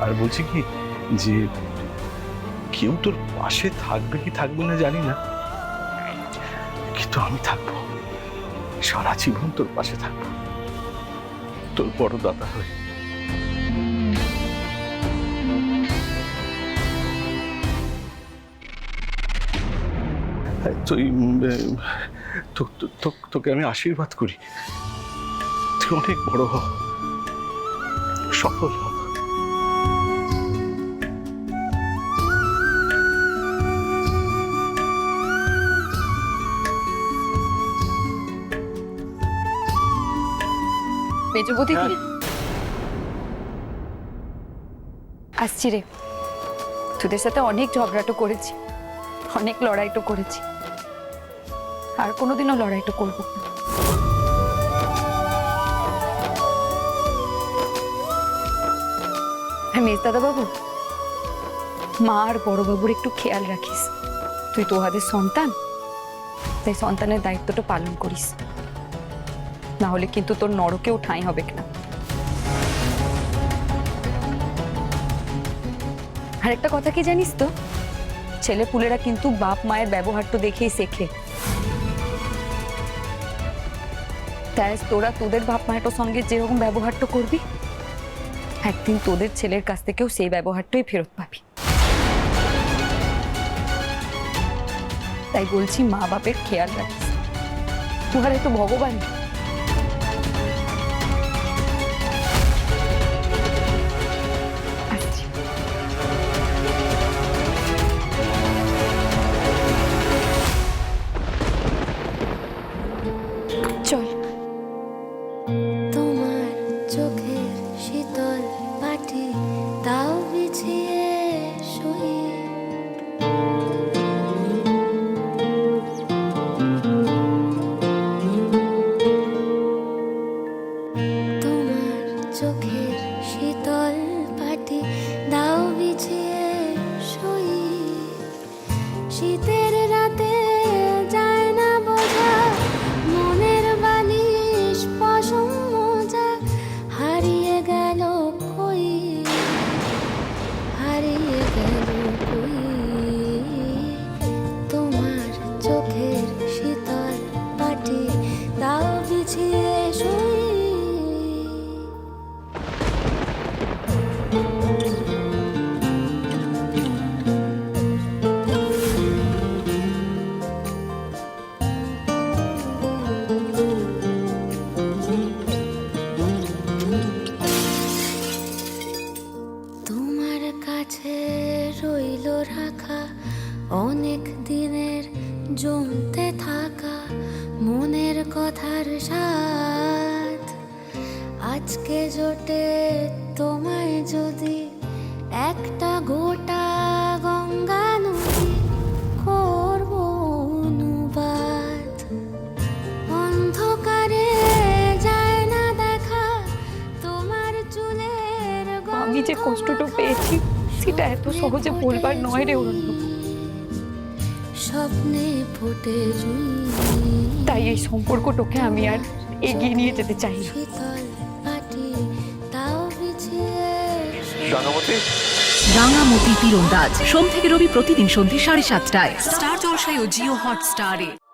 আর বলছি কি, যে কেউ তোর পাশে থাকবে কি থাকবে না জানি না। কিন্তু আমি থাকব। সারা জীবন তোর পাশে থাকব। তোর বড় দাদা হয়ে। তুই তোকে আমি আশীর্বাদ করি। তুই অনেক বড় হ। সফল হ। মেজবু দিদি হ্যাঁ। আসছি রে। তোদের সাথে অনেক ঝগড়াটো করেছি অনেক লড়াইটো করেছি। আর কোনোদিনও লড়াইটো করব না। মেজ দাদা বাবু মা আর বড় বাবুর একটু খেয়াল রাখিস। তুই তোহাদের সন্তান তাই সন্তানের দায়িত্বটা পালন করিস। না হলে কিন্তু তোর নরকেও ঠাঁই হবে না আর একটা কথা কি জানিস তো? ছেলে পুলেরা কিন্তু বাপ মায়ের ব্যবহারটা দেখেই শেখে। তাই তোরা তোদের বাপ মায়ের সঙ্গে যেরকম ব্যবহারটা করবি, একদিন তোদের ছেলের কাছ থেকেও সেই ব্যবহারটাই ফেরত পাবি। তাই বলছি মা বাপের খেয়াল রাখিস। তোহারে তো ভগবান শীতল পাটি দাও বিছিয়ে শুই শীতের রাখা অনেক দিনের জমতে থাকা মনের কথার সাথ আজকে জোটে তোমায় যদি একটা গোটা গঙ্গা নদী করব অনুবাদ। অন্ধকারে যায় না দেখা তোমার চুলের আমি যে কষ্টটা পেয়েছি। সেটা এত সহজে বলবার নয় রে অরণ্য। স্বপ্নে ফোটে জুই। তাই এই সম্পর্কটাকে আমি আর এগিয়ে নিয়ে যেতে চাই না রাঙামতি তীরন্দাজ। সোম থেকে রবি প্রতিদিন সন্ধ্যে সাড়ে সাতটায়। স্টার জলসায় ও জিও হটস্টারে।